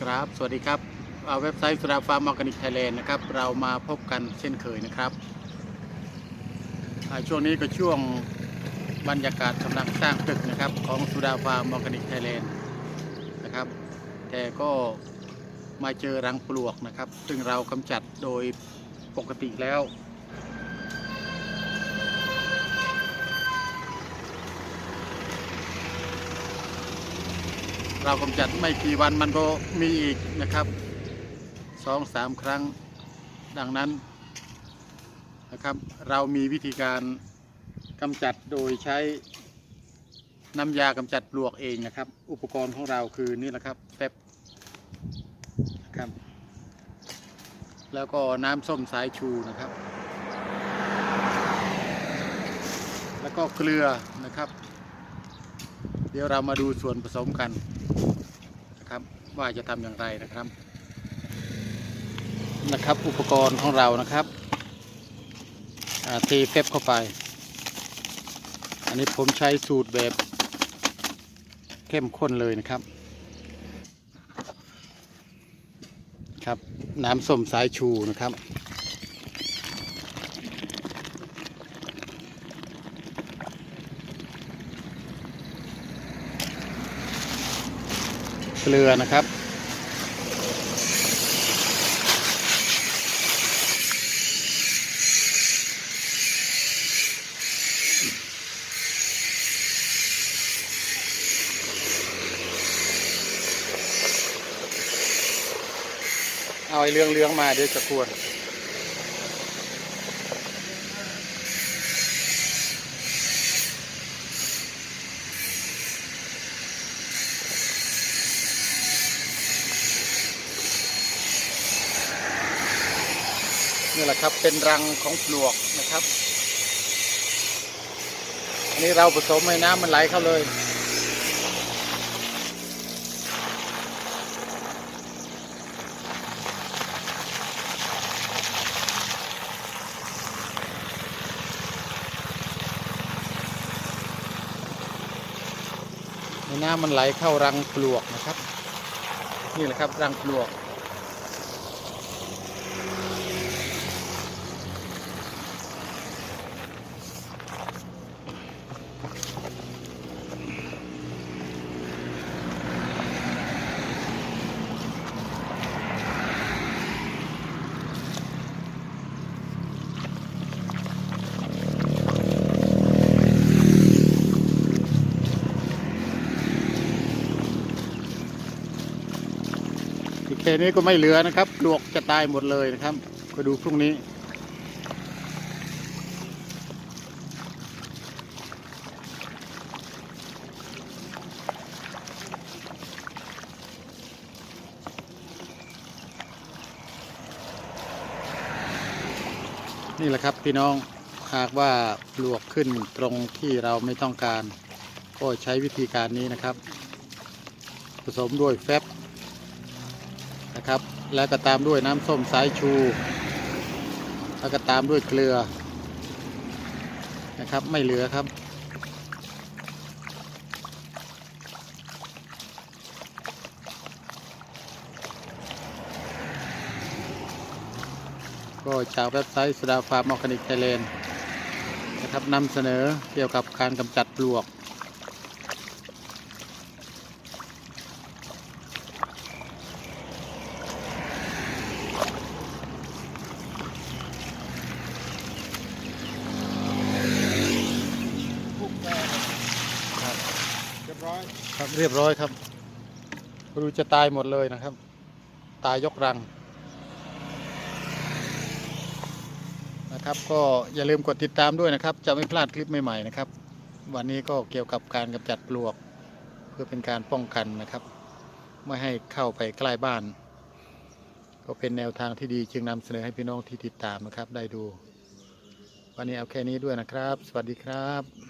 ครับ สวัสดีครับอ่าเว็บไซต์สุราฟาร์มออร์แกนิกไทยแลนด์นะครับ เรามาพบกันเช่นเคยนะครับ ช่วงนี้ก็ช่วงบรรยากาศกำลังสร้างตึกนะครับ ของสุราฟาร์มออร์แกนิกไทยแลนด์นะครับ แต่ก็มาเจอรังปลวกนะครับ ซึ่งเรากำจัดโดยปกติแล้ว เรากำจัดไม่กี่วันมันก็มีอีกนะครับสองสามครั้งดังนั้นนะครับ เรามีวิธีการกำจัดโดยใช้น้ำยากำจัดปลวกเองนะครับ อุปกรณ์ของเราคือนี่แหละครับแฟบนะครับแล้วก็น้ำส้มสายชูนะครับ แล้วก็เกลือนะครับ ดี๋ยวเรามาดูส่วนผสมกันนะครับ ว่าจะทำอย่างไรนะครับ นะครับ อุปกรณ์ของเรานะครับอ่าเทเฟบเข้าไป อันนี้ผมใช้สูตรแบบเข้มข้นเลยนะครับ ครับน้ำส้มสายชูนะครับ เกลือนะครับ เอาไอ้เรื่องเรื่องมาเดี๋ยวจะควร นี่แหละครับเป็นรังของปลวกนะครับอันนี้เราผสมให้น้ำมันไหลเข้าเลยน้ำมันไหลเข้ารังปลวกนะครับ นี่แหละครับรังปลวก นี้ก็ไม่เหลือนะครับปลวกจะตายหมดเลยนะครับ ก็ดูพรุ่งนี้ นี่แหละครับพี่น้องหากว่าปลวกขึ้นตรงที่เราไม่ต้องการ ก็ใช้วิธีการนี้นะครับ ผสมด้วยแฟบ นะครับ แล้วก็ตามด้วยน้ำส้มสายชู แล้วก็ตามด้วยเกลือนะครับ ไม่เหลือครับ ก็จากเว็บไซต์สดาฟาร์มออร์แกนิกไทยแลนด์นะครับนำเสนอเกี่ยวกับการกำจัดปลวกทุกแปลง ครับ เรียบร้อย ครับเรียบร้อยครับดูจะตายหมดเลยนะครับ ตายยกรัง นะครับ ก็อย่าลืมกดติดตามด้วยนะครับ จะไม่พลาดคลิปใหม่ๆนะครับ วันนี้ก็เกี่ยวกับการกำจัดปลวก เพื่อเป็นการป้องกันนะครับ ไม่ให้เข้าไปใกล้บ้าน ก็เป็นแนวทางที่ดีจึงนำเสนอให้พี่น้องที่ติดตามนะครับ ได้ดู วันนี้เอาแค่นี้ด้วยนะครับ สวัสดีครับ